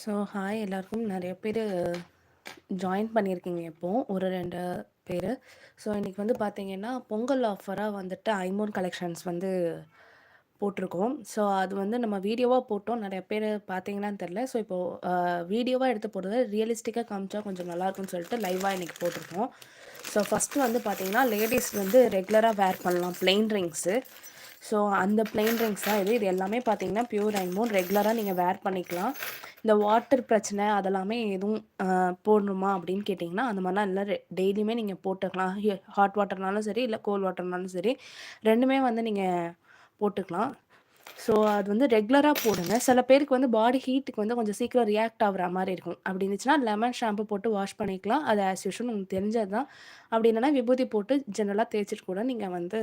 So hi எல்லாருக்கும் நிறைய பேர் ஜாயின் பண்ணியிருக்கீங்க இப்போது ஒரு ரெண்டு பேர். ஸோ இன்றைக்கி வந்து பார்த்தீங்கன்னா பொங்கல் ஆஃபராக வந்துட்டு ஐமோன் கலெக்ஷன்ஸ் வந்து போட்டிருக்கோம். ஸோ அது வந்து நம்ம வீடியோவாக போட்டோம். நிறைய பேர் பார்த்தீங்களான்னு தெரில ஸோ இப்போது வீடியோவாக எடுத்து போடுறது ரியலிஸ்டிக்காக காமிச்சா கொஞ்சம் நல்லாயிருக்கும்னு சொல்லிட்டு லைவாக இன்றைக்கி போட்டிருக்கோம். ஸோ ஃபஸ்ட்டு வந்து பார்த்தீங்கன்னா லேடிஸ் வந்து ரெகுலராக வேர் பண்ணலாம். பிளெயின் ரிங்ஸு ஸோ அந்த பிளெயின் ரிங்ஸ் தான் இது. இது எல்லாமே பார்த்தீங்கன்னா பியூர் ஐமோன் ரெகுலராக நீங்கள் வேர் பண்ணிக்கலாம். இந்த வாட்டர் பிரச்சனை அதெல்லாமே எதுவும் போடணுமா அப்படின்னு கேட்டிங்கன்னா அந்த மாதிரிலாம் இல்லை. டெய்லியுமே நீங்கள் போட்டுக்கலாம். ஹாட் வாட்டர்னாலும் சரி இல்லை கோல்ட் வாட்டர்னாலும் சரி ரெண்டுமே வந்து நீங்கள் போட்டுக்கலாம். ஸோ அது வந்து ரெகுலராக போடுங்க. சில பேருக்கு வந்து பாடி ஹீட்டுக்கு வந்து கொஞ்சம் சீக்கிரம் ரியாக்ட் ஆகிற மாதிரி இருக்கும். அப்படி இருந்துச்சுன்னா லெமன் ஷாம்பு போட்டு வாஷ் பண்ணிக்கலாம். அது ஆஸ் யூஷுவல் உங்களுக்கு தெரிஞ்சது தான் அப்படி இல்லைன்னா விபூதி போட்டு ஜென்ரலாக தேய்ச்சிட்டு கூட நீங்கள் வந்து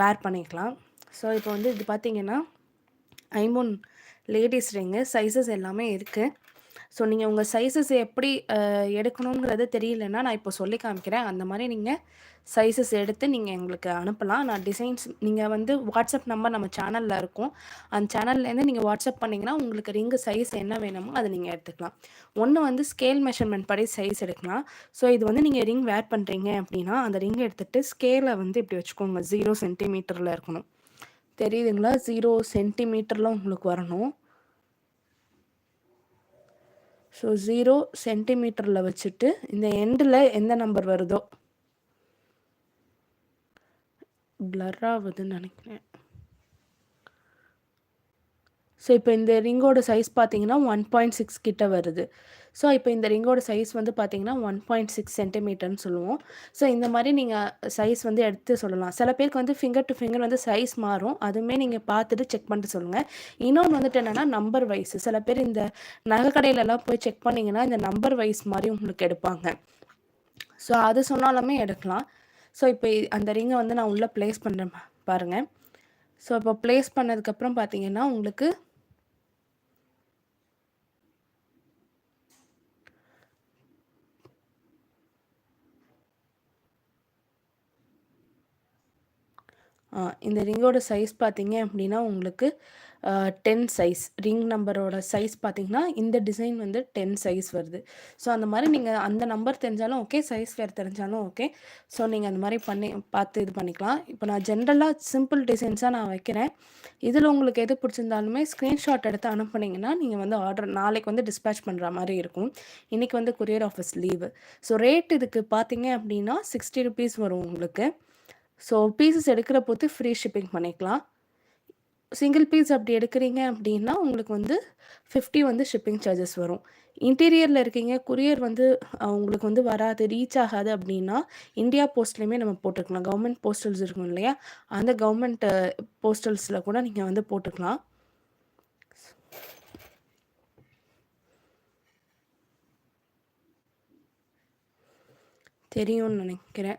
வேர் பண்ணிக்கலாம். ஸோ இப்போ வந்து இது பார்த்தீங்கன்னா ஐமோன் லேடிஸ் ரிங்கு சைஸஸ் எல்லாமே இருக்குது ஸோ நீங்கள் உங்கள் சைஸஸ் எப்படி எடுக்கணுங்கிறது தெரியலன்னா நான் இப்போ சொல்லி காமிக்கிறேன். அந்த மாதிரி நீங்கள் சைஸஸ் எடுத்து நீங்கள் எங்களுக்கு அனுப்பலாம். நான் டிசைன்ஸ் நீங்கள் வந்து வாட்ஸ்அப் நம்பர் நம்ம சேனலில் இருக்கும். அந்த சேனல்லேருந்து நீங்கள் வாட்ஸ்அப் பண்ணிங்கன்னா உங்களுக்கு ரிங்கு சைஸ் என்ன வேணுமோ அதை நீங்கள் எடுத்துக்கலாம். ஒன்று வந்து ஸ்கேல் மெஷர்மெண்ட் படி சைஸ் எடுக்கலாம். ஸோ இது வந்து நீங்கள் ரிங் வேர் பண்ணுறீங்க அப்படின்னா அந்த ரிங் எடுத்துகிட்டு ஸ்கேலை வந்து இப்படி வச்சுக்கோங்க. ஜீரோ சென்டிமீட்டரில் இருக்கணும். தெரியுதுங்களா? ஜீரோ சென்டிமீட்டரில் உங்களுக்கு வரணும். ஸோ ஜீரோ சென்டிமீட்டரில் வச்சுட்டு இந்த எண்டில் எந்த நம்பர் வருதோ? பிளர் ஆகுதுன்னு நினைக்கிறேன். ஸோ இப்போ இந்த ரிங்கோட சைஸ் பார்த்தீங்கன்னா ஒன் பாயிண்ட் சிக்ஸ் கிட்ட வருது. ஸோ இப்போ இந்த ரிங்கோட சைஸ் வந்து பார்த்தீங்கன்னா ஒன் பாயிண்ட் சிக்ஸ் சென்டிமீட்டர்னு சொல்லுவோம். ஸோ இந்த மாதிரி நீங்கள் சைஸ் வந்து எடுத்து சொல்லலாம். சில பேருக்கு வந்து ஃபிங்கர் டு ஃபிங்கர் வந்து சைஸ் மாறும். அதுவுமே நீங்கள் பார்த்துட்டு செக் பண்ணிட்டு சொல்லுங்கள் இன்னொன்று வந்துட்டு என்னென்னா நம்பர் வைஸ் சில பேர் இந்த நகை கடையிலலாம் போய் செக் பண்ணிங்கன்னா இந்த நம்பர் வைஸ் மாதிரி உங்களுக்கு எடுப்பாங்க. ஸோ அது சொன்னாலுமே எடுக்கலாம். ஸோ இப்போ அந்த ரிங்கை வந்து நான் உள்ளே ப்ளேஸ் பண்ணுறேன் பாருங்கள் ஸோ இப்போ ப்ளேஸ் பண்ணதுக்கப்புறம் பார்த்தீங்கன்னா உங்களுக்கு இந்த ரிங்கோட சைஸ் பார்த்தீங்க அப்படின்னா உங்களுக்கு டென் சைஸ் ரிங் நம்பரோட சைஸ் பார்த்தீங்கன்னா இந்த டிசைன் வந்து டென் சைஸ் வருது. ஸோ அந்த மாதிரி நீங்கள் அந்த நம்பர் தெரிஞ்சாலும் ஓகே சைஸ் வேறு தெரிஞ்சாலும் ஓகே ஸோ நீங்கள் அந்த மாதிரி பண்ணி பார்த்து இது பண்ணிக்கலாம். இப்போ நான் ஜென்ரலாக சிம்பிள் டிசைன்ஸாக நான் வைக்கிறேன். இதில் உங்களுக்கு எது பிடிச்சிருந்தாலுமே ஸ்க்ரீன்ஷாட் எடுத்து அனுப்புனீங்கன்னா நீங்கள் வந்து ஆர்டர் நாளைக்கு வந்து டிஸ்பேச் பண்ணுற மாதிரி இருக்கும். இன்றைக்கி வந்து courier office leave so rate இதுக்கு பார்த்தீங்க அப்படின்னா சிக்ஸ்டி ருபீஸ் வரும் உங்களுக்கு. ஸோ பீசஸ் எடுக்கிற போது ஃப்ரீ ஷிப்பிங் பண்ணிக்கலாம். சிங்கிள் பீஸ் அப்படி எடுக்கிறீங்க அப்படின்னா உங்களுக்கு வந்து ஃபிஃப்டி வந்து ஷிப்பிங் சார்ஜஸ் வரும். இன்டீரியரில் இருக்கீங்க குரியர் வந்து உங்களுக்கு வந்து வராது ரீச் ஆகாது அப்படின்னா இந்தியா போஸ்ட்லேயுமே நம்ம போட்டுக்கலாம். கவர்மெண்ட் போஸ்டல்ஸ் இருக்கும் இல்லையா? அந்த கவர்மெண்ட் போஸ்டல்ஸில் கூட நீங்கள் வந்து போட்டுக்கலாம். தெரியும்னு நினைக்கிறேன்.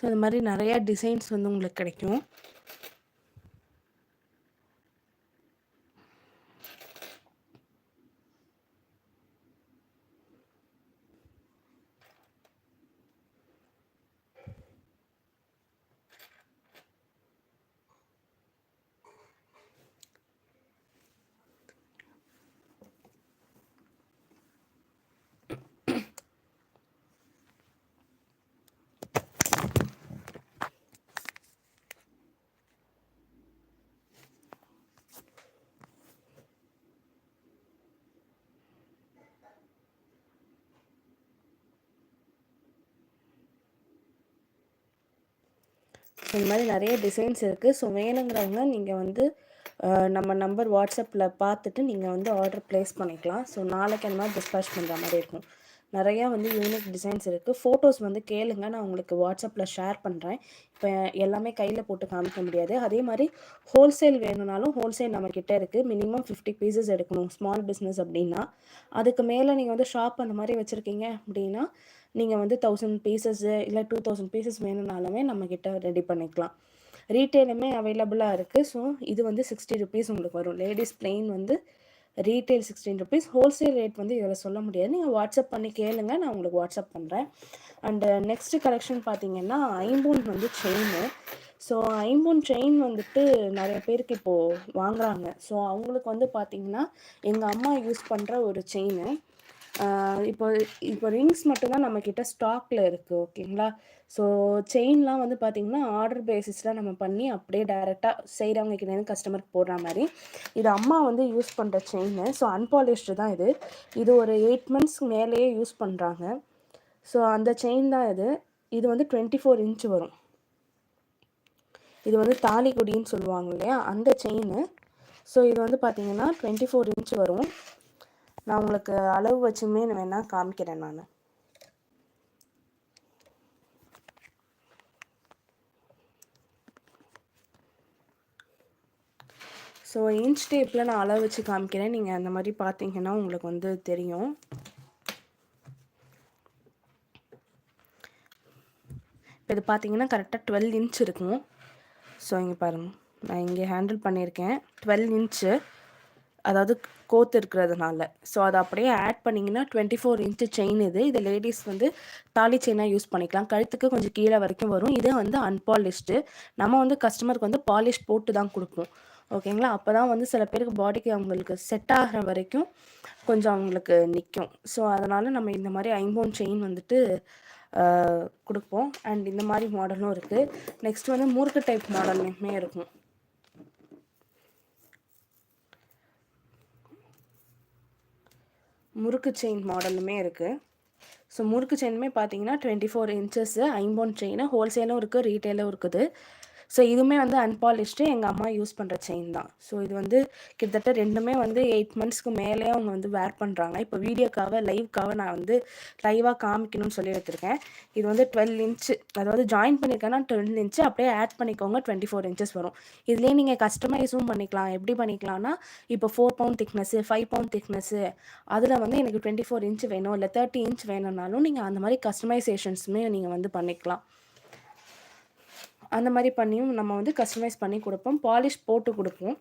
ஸோ அது மாதிரி நிறையா டிசைன்ஸ் வந்து உங்களுக்கு கிடைக்கும். இந்த மாதிரி நிறைய டிசைன்ஸ் இருக்குது ஸோ வேணுங்கிறவங்க நீங்கள் வந்து நம்ம நம்பர் வாட்ஸ்அப்பில் பார்த்துட்டு நீங்கள் வந்து ஆர்டர் ப்ளேஸ் பண்ணிக்கலாம். ஸோ நாளைக்கு அந்த மாதிரி டிஸ்பேச் பண்ணுற மாதிரி இருக்கும். நிறையா வந்து யூனிக் டிசைன்ஸ் இருக்குது ஃபோட்டோஸ் வந்து கேளுங்க. நான் உங்களுக்கு வாட்ஸ்அப்பில் ஷேர் பண்ணுறேன் இப்போ எல்லாமே கையில் போட்டு காமிக்க முடியாது. அதே மாதிரி ஹோல்சேல் வேணும்னாலும் ஹோல்சேல் நம்மக்கிட்ட இருக்குது மினிமம் ஃபிஃப்டி பீசஸ் எடுக்கணும். ஸ்மால் பிஸ்னஸ் அப்படின்னா அதுக்கு மேலே நீங்கள் வந்து ஷாப் அந்த மாதிரி வச்சுருக்கீங்க அப்படின்னா நீங்கள் வந்து தௌசண்ட் பீசஸ்ஸு இல்லை டூ தௌசண்ட் பீசஸ் வேணும்னாலுமே நம்மக்கிட்ட ரெடி பண்ணிக்கலாம். ரீட்டெயிலுமே அவைலபிளாக இருக்குது ஸோ இது வந்து சிக்ஸ்டி ருபீஸ் உங்களுக்கு வரும். லேடிஸ் பிளெயின் வந்து retail sixteen rupees wholesale rate வந்து இதில் சொல்ல முடியாது. நீங்கள் வாட்ஸ்அப் பண்ணி கேளுங்க. நான் உங்களுக்கு வாட்ஸ்அப் பண்ணுறேன் அண்டு நெக்ஸ்ட்டு கலெக்ஷன் பார்த்தீங்கன்னா ஐம்பூன் வந்து செயின் ஸோ ஐம்பூன் செயின் வந்துட்டு நிறைய பேருக்கு இப்போது வாங்குறாங்க. ஸோ அவங்களுக்கு வந்து பார்த்திங்கன்னா எங்கள் அம்மா யூஸ் பண்ணுற ஒரு செயின் இப்போ இப்போ ரிங்ஸ் மட்டும்தான் நம்மக்கிட்ட ஸ்டாக்கில் இருக்குது ஓகேங்களா? ஸோ செயின்லாம் வந்து பார்த்திங்கன்னா ஆர்டர் பேசிஸில் நம்ம பண்ணி அப்படியே டேரெக்டாக செய்கிறவங்க கிட்டேருந்து கஸ்டமருக்கு போடுற மாதிரி. இது அம்மா வந்து யூஸ் பண்ணுற செயின் ஸோ அன்பாலிஷ்டு தான் இது. இது ஒரு எயிட் மந்த்ஸ் மேலேயே யூஸ் பண்ணுறாங்க ஸோ அந்த செயின் தான் இது. இது வந்து டுவெண்ட்டி ஃபோர் இன்ச் வரும். இது வந்து தாலிக்குடின்னு சொல்லுவாங்க இல்லையா? அந்த செயின் ஸோ இது வந்து பார்த்திங்கன்னா டுவெண்ட்டி ஃபோர் இன்ச் வரும். நான் உங்களுக்கு அளவு வச்சுமே வேணால் காமிக்கிறேன் நான். ஸோ இன்ச் டேப்பில் நான் அளவு வச்சு காமிக்கிறேன். நீங்கள் அந்த மாதிரி பார்த்தீங்கன்னா உங்களுக்கு வந்து தெரியும். இப்போ இது பார்த்தீங்கன்னா கரெக்டாக டுவெல் இன்ச் இருக்கும். ஸோ இங்கே பாருங்கள் நான் இங்கே ஹேண்டில் பண்ணியிருக்கேன். டுவெல் இன்ச்சு அதாவது கோத்து இருக்கிறதுனால. ஸோ அதை அப்படியே ஆட் பண்ணிங்கன்னா டுவெண்ட்டி ஃபோர் இன்ச்சு செயின் இது. இது லேடிஸ் வந்து தாலி செயினாக யூஸ் பண்ணிக்கலாம். கழுத்துக்கு கொஞ்சம் கீழே வரைக்கும் வரும். இது வந்து அன்பாலிஷ்டு நம்ம வந்து கஸ்டமருக்கு வந்து பாலிஷ் போட்டு தான் கொடுப்போம். ஓகேங்களா அப்போ தான் வந்து சில பேருக்கு பாடிக்கு அவங்களுக்கு செட் ஆகிற வரைக்கும் கொஞ்சம் அவங்களுக்கு நிற்கும் ஸோ அதனால் நம்ம இந்த மாதிரி ஐம்போன் செயின் வந்துட்டு கொடுப்போம். அண்ட் இந்த மாதிரி மாடலும் இருக்குது நெக்ஸ்ட் வந்து முறுக்கு டைப் மாடல்லையுமே இருக்கும். முறுக்கு செயின் மாடலுமே இருக்குது ஸோ முறுக்கு செயினுமே பார்த்தீங்கன்னா டுவெண்ட்டி ஃபோர் இன்ச்சஸ்ஸு ஐம்போன் செயின் ஹோல்சேலும் இருக்குது ரீட்டெயிலும் இருக்குது. ஸோ இதுவுமே வந்து அன்பாலிஷ்டு எங்கள் அம்மா யூஸ் பண்ணுற செயின் தான். ஸோ இது வந்து கிட்டத்தட்ட ரெண்டுமே வந்து எயிட் மந்த்ஸ்க்கு மேலே அவங்க வந்து வேர் பண்ணுறாங்க இப்போ வீடியோக்காக லைவ்க்காக நான் வந்து லைவாக காமிக்கணும்னு சொல்லி எடுத்திருக்கேன் இது வந்து டுவெல் இன்ச்சு அதாவது ஜாயின் பண்ணியிருக்கேன்னா டுவெல் இன்ச்சு அப்படியே ஆட் பண்ணிக்கோங்க டுவெண்ட்டி ஃபோர் இன்ச்சஸ் வரும். இதுலேயே நீங்கள் கஸ்டமைஸும் பண்ணிக்கலாம். எப்படி பண்ணிக்கலாம்னா இப்போ four pound thickness five pound thickness அதில் வந்து எனக்கு டுவெண்ட்டி ஃபோர் இன்ச் வேணும் இல்லை தேர்ட்டி இன்ச் வேணும்னாலும் நீங்கள் அந்த மாதிரி கஸ்டமைசேஷன்ஸுமே நீங்கள் வந்து பண்ணிக்கலாம். அந்த மாதிரி பண்ணியும் நம்ம வந்து கஸ்டமைஸ் பண்ணி கொடுப்போம். பாலிஷ் போட்டு கொடுப்போம்.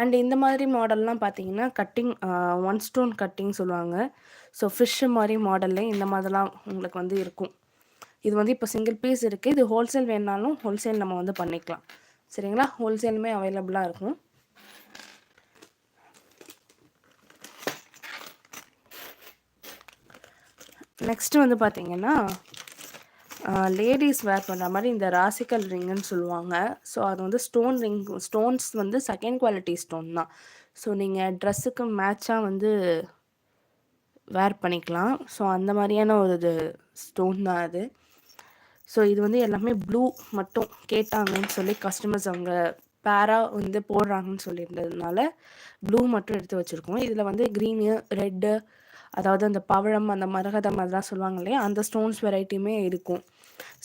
அண்ட் இந்த மாதிரி மாடல்லாம் பார்த்தீங்கன்னா கட்டிங் ஒன் ஸ்டோன் கட்டிங் சொல்லுவாங்க. ஸோ ஃபிஷ்ஷு மாதிரி மாடல்லே இந்த மாதிரிலாம் உங்களுக்கு வந்து இருக்கும். இது வந்து இப்போ சிங்கிள் பீஸ் இருக்குது இது ஹோல்சேல் வேணாலும் ஹோல்சேல் நம்ம வந்து பண்ணிக்கலாம். சரிங்களா? ஹோல்சேலுமே அவைலபிளாக இருக்கும். நெக்ஸ்ட்டு வந்து பார்த்திங்கன்னா லேடிஸ் வேர் பண்ணுற மாதிரி இந்த ராசிக்கல் ரிங்குன்னு சொல்லுவாங்க. ஸோ அது வந்து ஸ்டோன் ரிங் ஸ்டோன்ஸ் வந்து செகண்ட் குவாலிட்டி ஸ்டோன் தான். ஸோ நீங்கள் ட்ரெஸ்ஸுக்கு மேட்சாக வந்து வேர் பண்ணிக்கலாம். ஸோ அந்த மாதிரியான ஒரு இது ஸ்டோன் தான் அது. ஸோ இது வந்து எல்லாமே ப்ளூ மட்டும் கேட்டாங்கன்னு சொல்லி கஸ்டமர்ஸ் அவங்க பேராக வந்து போடுறாங்கன்னு சொல்லியிருந்ததுனால ப்ளூ மட்டும் எடுத்து வச்சுருக்கோம். இதில் வந்து க்ரீனு ரெட்டு அதாவது அந்த பவழம் அந்த மரகதம் அதெல்லாம் சொல்லுவாங்க இல்லையா? அந்த ஸ்டோன்ஸ் வெரைட்டியுமே இருக்கும்.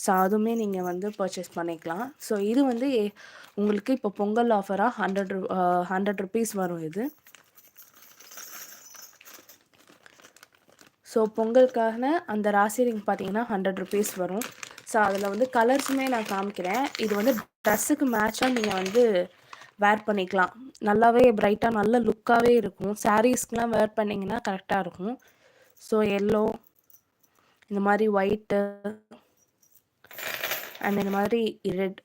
ஸோ அதுவுமே நீங்கள் வந்து பர்ச்சேஸ் பண்ணிக்கலாம். ஸோ இது வந்து உங்களுக்கு இப்போ பொங்கல் ஆஃபராக ஹண்ட்ரட் ரு ஹண்ட்ரட் ருபீஸ் வரும் இது. ஸோ பொங்கலுக்கான அந்த ராசி ரிங் பார்த்தீங்கன்னா ஹண்ட்ரட் ருபீஸ் வரும். ஸோ அதில் வந்து கலர்ஸுமே நான் காமிக்கிறேன். இது வந்து ட்ரெஸ்ஸுக்கு மேட்சாக நீங்கள் வந்து வேர் பண்ணிக்கலாம். நல்லாவே பிரைட்டாக நல்ல லுக்காகவே இருக்கும். சாரீஸ்க்கெலாம் வேர் பண்ணிங்கன்னா கரெக்டாக இருக்கும். ஸோ எல்லோ இந்த மாதிரி ஒயிட்டு அண்ட் இந்த மாதிரி ரெட்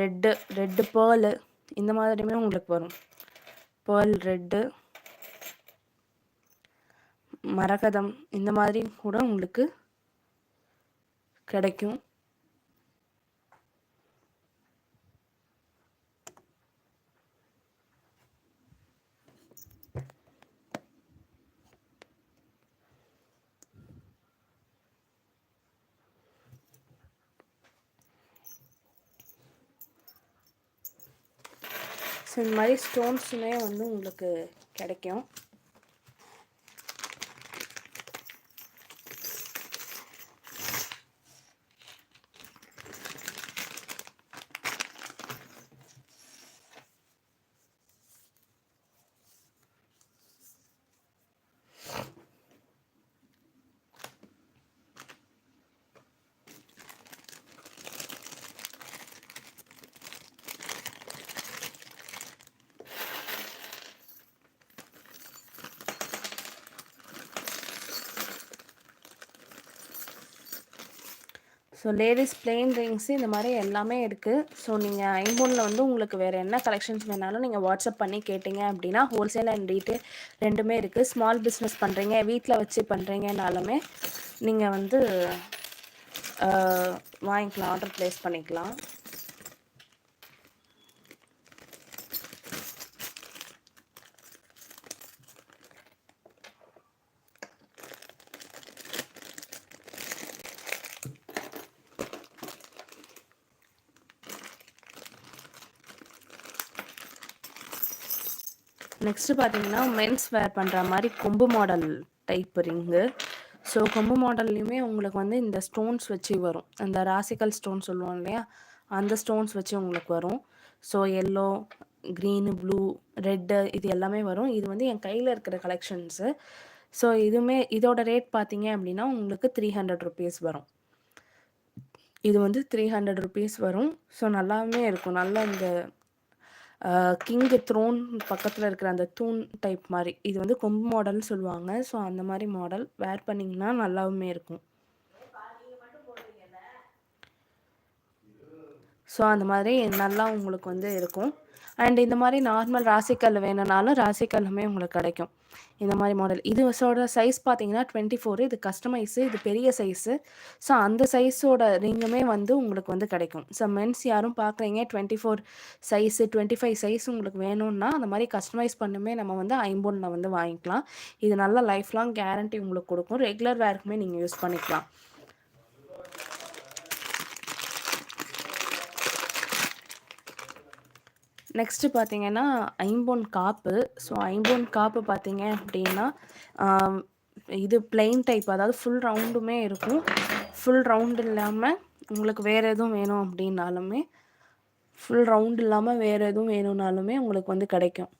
ரெட்டு ரெட்டு பேர்லு இந்த மாதிரியுமே உங்களுக்கு வரும். பேர்ல் ரெட்டு மரகதம் இந்த மாதிரி கூட உங்களுக்கு கிடைக்கும். இந்த மாதிரி ஸ்டோன்ஸுமே வந்து உங்களுக்கு கிடைக்கும். ஸோ லேடிஸ் பிளெயின் ரிங்ஸு இந்த மாதிரி எல்லாமே இருக்குது ஸோ நீங்கள் ஐம்பொனில் வந்து உங்களுக்கு வேறு என்ன கலெக்ஷன்ஸ் வேணாலும் நீங்கள் வாட்ஸ்அப் பண்ணி கேட்டிங்க அப்படின்னா ஹோல்சேல் அண்ட் ரீட்டெயில் ரெண்டுமே இருக்குது ஸ்மால் பிஸ்னஸ் பண்ணுறீங்க வீட்டில் வச்சு பண்ணுறீங்கனாலுமே நீங்கள் வந்து வாங்கிக்கலாம் ஆர்டர் ப்ளேஸ் பண்ணிக்கலாம். நெக்ஸ்ட்டு பார்த்தீங்கன்னா மென்ஸ் வேர் பண்ணுற மாதிரி கொம்பு மாடல் டைப் ரிங்கு ஸோ கொம்பு மாடல்லையுமே உங்களுக்கு வந்து இந்த ஸ்டோன்ஸ் வச்சு வரும். அந்த ராசிக்கல் ஸ்டோன் சொல்லுவோம் இல்லையா? அந்த ஸ்டோன்ஸ் வச்சு உங்களுக்கு வரும். So yellow green blue red இது எல்லாமே வரும். இது வந்து என் கையில் இருக்கிற கலெக்ஷன்ஸு ஸோ இதுவுமே இதோட ரேட் பார்த்தீங்க அப்படின்னா உங்களுக்கு த்ரீ ஹண்ட்ரட் ருபீஸ் வரும். இது வந்து த்ரீ ஹண்ட்ரட் ருபீஸ் வரும். ஸோ நல்லாவுமே இருக்கும். நல்லா இந்த கிங்கு த்ரோன் பக்கத்தில் இருக்கிற அந்த தூண் டைப் மாதிரி. இது வந்து கொம்பு மாடல்னு சொல்லுவாங்க. ஸோ அந்த மாதிரி மாடல் வேர் பண்ணிங்கன்னா நல்லாவுமே இருக்கும். ஸோ அந்த மாதிரி நல்லா உங்களுக்கு வந்து இருக்கும். அண்ட் இந்த மாதிரி நார்மல் ராசிக்கல் வேணும்னாலும் ராசிக்கல்லுமே உங்களுக்கு கிடைக்கும். இந்த மாதிரி மாடல் இது சைஸ் பார்த்தீங்கன்னா டுவெண்ட்டி ஃபோர் இது கஸ்டமைஸு இது பெரிய சைஸு ஸோ அந்த சைஸோட ரிங்குமே வந்து உங்களுக்கு வந்து கிடைக்கும். ஸோ மென்ஸ் யாரும் பார்க்குறீங்க twenty four size twenty five size உங்களுக்கு வேணும்னா அந்த மாதிரி கஸ்டமைஸ் பண்ணுமே நம்ம வந்து ஐம்பொன்னில் வந்து வாங்கிக்கலாம். இது நல்ல லைஃப் லாங் கேரண்டி உங்களுக்கு கொடுக்கும். ரெகுலர் வேர்க்குமே நீங்கள் யூஸ் பண்ணிக்கலாம். நெக்ஸ்ட்டு பார்த்தீங்கன்னா ஐம்பொன் காப்பு. ஸோ ஐம்பொன் காப்பு பார்த்தீங்க அப்படின்னா இது பிளெயின் டைப் அதாவது ஃபுல் ரவுண்டுமே இருக்கும். ஃபுல் ரவுண்டு இல்லாமல் உங்களுக்கு வேறு எதுவும் வேணும் அப்படின்னாலுமே ஃபுல் ரவுண்ட் இல்லாமல் வேறு எதுவும் வேணும்னாலுமே உங்களுக்கு வந்து கிடைக்கும்.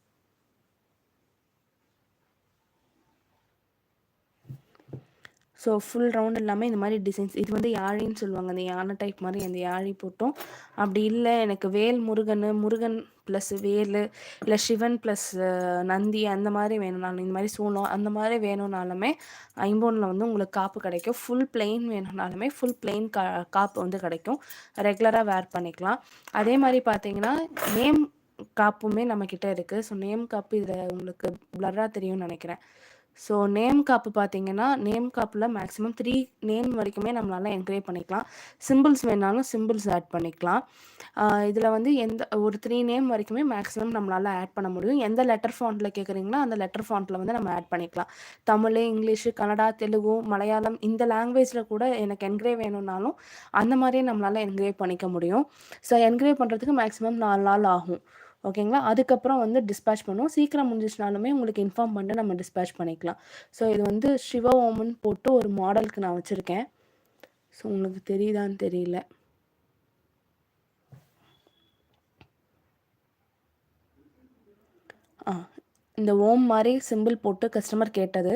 ஸோ ஃபுல் ரவுண்ட் இல்லாமல் இந்த மாதிரி டிசைன்ஸ் இது வந்து யாழின்னு சொல்லுவாங்க. அந்த யானை டைப் மாதிரி அந்த யாழி போட்டோம். அப்படி இல்லை எனக்கு வேல் முருகன் முருகன் ப்ளஸ் வேல் இல்லை சிவன் ப்ளஸ் நந்தி அந்த மாதிரி வேணும்னாலும் இந்த மாதிரி சூனம் அந்த மாதிரி வேணும்னாலுமே ஐம்போனில் வந்து உங்களுக்கு காப்பு கிடைக்கும். ஃபுல் பிளெயின் வேணும்னாலுமே ஃபுல் பிளெயின் கா காப்பு வந்து கிடைக்கும். ரெகுலராக வேர் பண்ணிக்கலாம். அதே மாதிரி பார்த்தீங்கன்னா நேம் காப்புமே நம்மக்கிட்ட இருக்குது ஸோ நேம் காப்பு இதில் உங்களுக்கு ப்ளர்ராக தெரியும்னு நினைக்கிறேன். ஸோ நேம் காப்பு பார்த்தீங்கன்னா நேம் காப்பில் மேக்ஸிமம் த்ரீ நேம் வரைக்குமே நம்மளால் என்கரேஜ் பண்ணிக்கலாம். சிம்பிள்ஸ் வேணாலும் சிம்பிள்ஸ் ஆட் பண்ணிக்கலாம். இதில் வந்து எந்த ஒரு த்ரீ நேம் வரைக்குமே மேக்ஸிமம் நம்மளால் ஆட் பண்ண முடியும். எந்த லெட்டர் ஃபாண்ட்டில் கேட்குறீங்களோ அந்த லெட்டர் ஃபாண்ட்டில் வந்து நம்ம ஆட் பண்ணிக்கலாம். தமிழ் இங்கிலீஷு கன்னடா தெலுங்கு மலையாளம் இந்த லாங்குவேஜில் கூட எனக்கு என்கிரேவ் வேணும்னாலும் அந்த மாதிரியே நம்மளால் என்க்ரேவ் பண்ணிக்க முடியும். ஸோ என்க்ரேவ் பண்ணுறதுக்கு மேக்ஸிமம் நாலு நாள் ஆகும். ஓகேங்களா? அதுக்கப்புறம் வந்து டிஸ்பேச் பண்ணுவோம். சீக்கிரம் முடிஞ்சிச்சுனாலுமே உங்களுக்கு இன்ஃபார்ம் பண்ணிட்டு நம்ம டிஸ்பேச் பண்ணிக்கலாம். ஸோ இது வந்து சிவ ஓமன் போட்டு ஒரு மாடலுக்கு நான் வச்சுருக்கேன். ஸோ உங்களுக்கு தெரியுதான்னு தெரியல. ஆ இந்த ஓம் மாதிரி சிம்பிள் போட்டு கஸ்டமர் கேட்டது.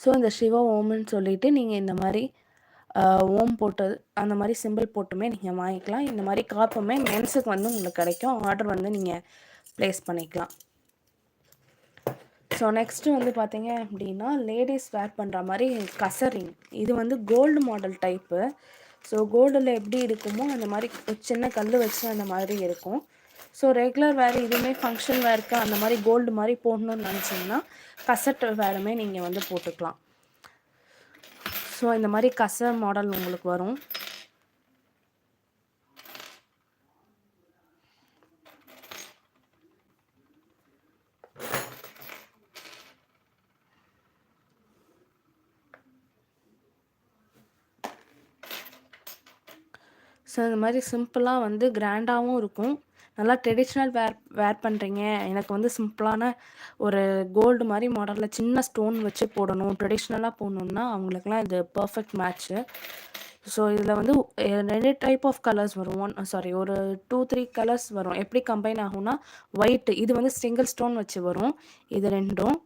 ஸோ இந்த சிவ ஓம்னு சொல்லிவிட்டு நீங்கள் இந்த மாதிரி ஓம் போட்டது அந்த மாதிரி சிம்பிள் போட்டுமே நீங்கள் வாங்கிக்கலாம். இந்த மாதிரி காப்புமே மென்ஸுக்கு வந்து உங்களுக்கு கிடைக்கும். ஆர்டர் வந்து நீங்கள் ப்ளேஸ் பண்ணிக்கலாம். ஸோ நெக்ஸ்ட்டு வந்து பார்த்தீங்க அப்படின்னா லேடிஸ் வேர் பண்ணுற மாதிரி கசரிங் இது வந்து கோல்டு மாடல் டைப்பு ஸோ கோல்டில் எப்படி இருக்குமோ அந்த மாதிரி ஒரு சின்ன கல் வச்சு அந்த மாதிரி இருக்கும். ஸோ ரெகுலர் வேறு இதுவுமே ஃபங்க்ஷன் வேர்க்கு அந்த மாதிரி கோல்டு மாதிரி போடணும்னு நினச்சிங்கன்னா கசட் வேறுமே நீங்கள் வந்து போட்டுக்கலாம். ஸோ இந்த மாதிரி கச மாடல் உங்களுக்கு வரும். ஸோ இந்த மாதிரி சிம்பிளாக வந்து கிராண்டாகவும் இருக்கும். நல்லா ட்ரெடிஷ்னல் வேர் வேர் பண்ணுறீங்க எனக்கு வந்து சிம்பிளான ஒரு கோல்டு மாதிரி மாடலில் சின்ன ஸ்டோன் வச்சு போடணும். ட்ரெடிஷ்னலாக போடணுன்னா அவங்களுக்குலாம் இது பர்ஃபெக்ட் மேட்ச்சு ஸோ இதில் வந்து ரெண்டு டைப் ஆஃப் கலர்ஸ் வரும். ஒன் சாரி ஒரு டூ த்ரீ கலர்ஸ் வரும். எப்படி கம்பைன் ஆகும்னா ஒயிட் இது வந்து சிங்கிள் ஸ்டோன் வச்சு வரும். இது ரெண்டும்.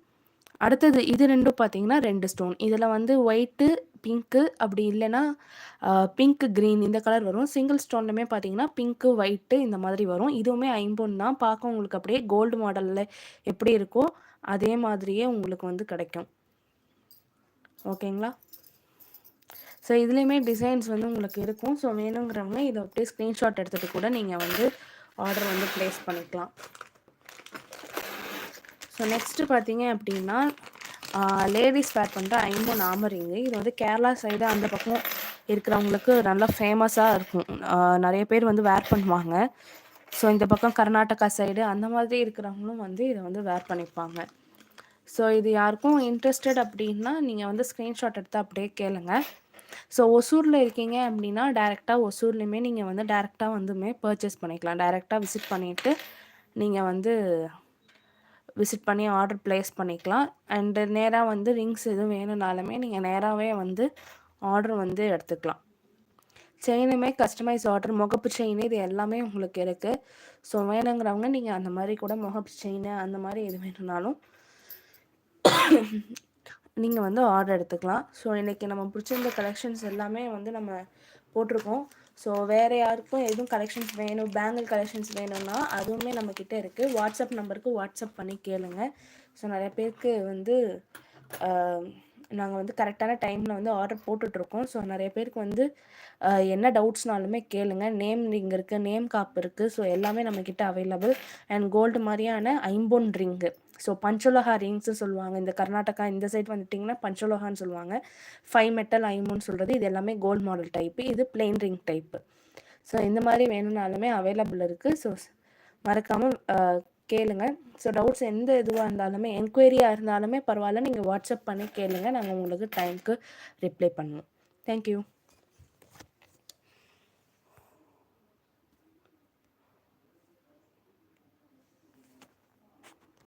அடுத்தது இது ரெண்டும் பார்த்தீங்கன்னா ரெண்டு ஸ்டோன் இதில் வந்து ஒயிட்டு பிங்க்கு அப்படி இல்லைன்னா பிங்க் க்ரீன் இந்த கலர் வரும். சிங்கிள் ஸ்டோன்லுமே பார்த்தீங்கன்னா பிங்க்கு ஒயிட்டு இந்த மாதிரி வரும். இதுவுமே ஐம்பொன் தான். பார்க்க உங்களுக்கு அப்படியே கோல்டு மாடலில் எப்படி இருக்கோ அதே மாதிரியே உங்களுக்கு வந்து கிடைக்கும். ஓகேங்களா ஸோ இதுலேயுமே டிசைன்ஸ் வந்து உங்களுக்கு இருக்கும். ஸோ வேணுங்கிறவங்க இதை அப்படியே ஸ்க்ரீன்ஷாட் எடுத்துகிட்டு கூட நீங்கள் வந்து ஆர்டர் வந்து ப்ளேஸ் பண்ணிக்கலாம். ஸோ நெக்ஸ்ட்டு பார்த்தீங்க அப்படின்னா லேடிஸ் வேர் பண்ணுற ஐம்பொன் ஆமரிங்கு இது வந்து கேரளா சைடு அந்த பக்கம் இருக்கிறவங்களுக்கு நல்லா ஃபேமஸாக இருக்கும். நிறைய பேர் வந்து வேர் பண்ணுவாங்க. ஸோ இந்த பக்கம் கர்நாடகா சைடு அந்த மாதிரி இருக்கிறவங்களும் வந்து இதை வந்து வேர் பண்ணிப்பாங்க. ஸோ இது யாருக்கும் இன்ட்ரெஸ்டட் அப்படின்னா நீங்கள் வந்து ஸ்க்ரீன்ஷாட் எடுத்து அப்படியே கேளுங்க. ஸோ ஒசூரில் இருக்கீங்க அப்படின்னா டேரெக்டாக ஒசூர்லேயுமே நீங்கள் வந்து டேரெக்டாக வந்துமே பர்ச்சேஸ் பண்ணிக்கலாம். டேரெக்டாக விசிட் பண்ணிவிட்டு நீங்கள் வந்து விசிட் பண்ணி ஆர்டர் ப்ளேஸ் பண்ணிக்கலாம். அண்டு நேராக வந்து ரிங்ஸ் எதுவும் வேணும்னாலுமே நீங்கள் நேராகவே வந்து ஆர்டர் வந்து எடுத்துக்கலாம். செயினுமே கஸ்டமைஸ் ஆர்டர் முகப்பு செயின் இது எல்லாமே உங்களுக்கு இருக்குது ஸோ வேணுங்கிறவங்க நீங்கள் அந்த மாதிரி கூட முகப்பு செயின் அந்த மாதிரி எது வேணும்னாலும் நீங்கள் வந்து ஆர்டர் எடுத்துக்கலாம். ஸோ இன்றைக்கி நம்ம பிடிச்சிருந்த கலெக்ஷன்ஸ் எல்லாமே வந்து நம்ம போட்டிருக்கோம். ஸோ வேறு யாருக்கும் எதுவும் கலெக்ஷன்ஸ் வேணும் பேங்கிள் கலெக்ஷன்ஸ் வேணும்னா அதுவுமே நம்மக்கிட்ட இருக்குது வாட்ஸ்அப் நம்பருக்கு வாட்ஸ்அப் பண்ணி கேளுங்க. ஸோ நிறைய பேருக்கு வந்து நாங்கள் வந்து கரெக்டான டைமில் வந்து ஆர்டர் போட்டுட்ருக்கோம். ஸோ நிறைய பேருக்கு வந்து என்ன டவுட்ஸ்னாலுமே கேளுங்க. நேம் ரிங் இருக்குது நேம் காப் இருக்குது ஸோ எல்லாமே நம்மக்கிட்ட அவைலபிள் அண்ட் கோல்டு மாதிரியான ஐம்பொன் ரிங்கு ஸோ பஞ்சலோகா ரிங்ஸு சொல்லுவாங்க. இந்த கர்நாடகா இந்த சைடு வந்துட்டிங்கன்னா பஞ்சலோகான்னு சொல்லுவாங்க. ஃபைவ் மெட்டல் ஐமோன்னு சொல்கிறது இது எல்லாமே கோல்டு மாடல் டைப்பு இது பிளெயின் ரிங் டைப்பு ஸோ இந்த மாதிரி வேணும்னாலுமே அவைலபிள் இருக்குது ஸோ மறக்காமல் கேளுங்க. ஸோ டவுட்ஸ் எந்த இதுவாக இருந்தாலுமே என்கொயரியாக இருந்தாலுமே பரவாயில்ல. நீங்கள் வாட்ஸ்அப் பண்ணி கேளுங்க. நாங்கள் உங்களுக்கு டைமுக்கு ரிப்ளை பண்ணுவோம். தேங்க்யூ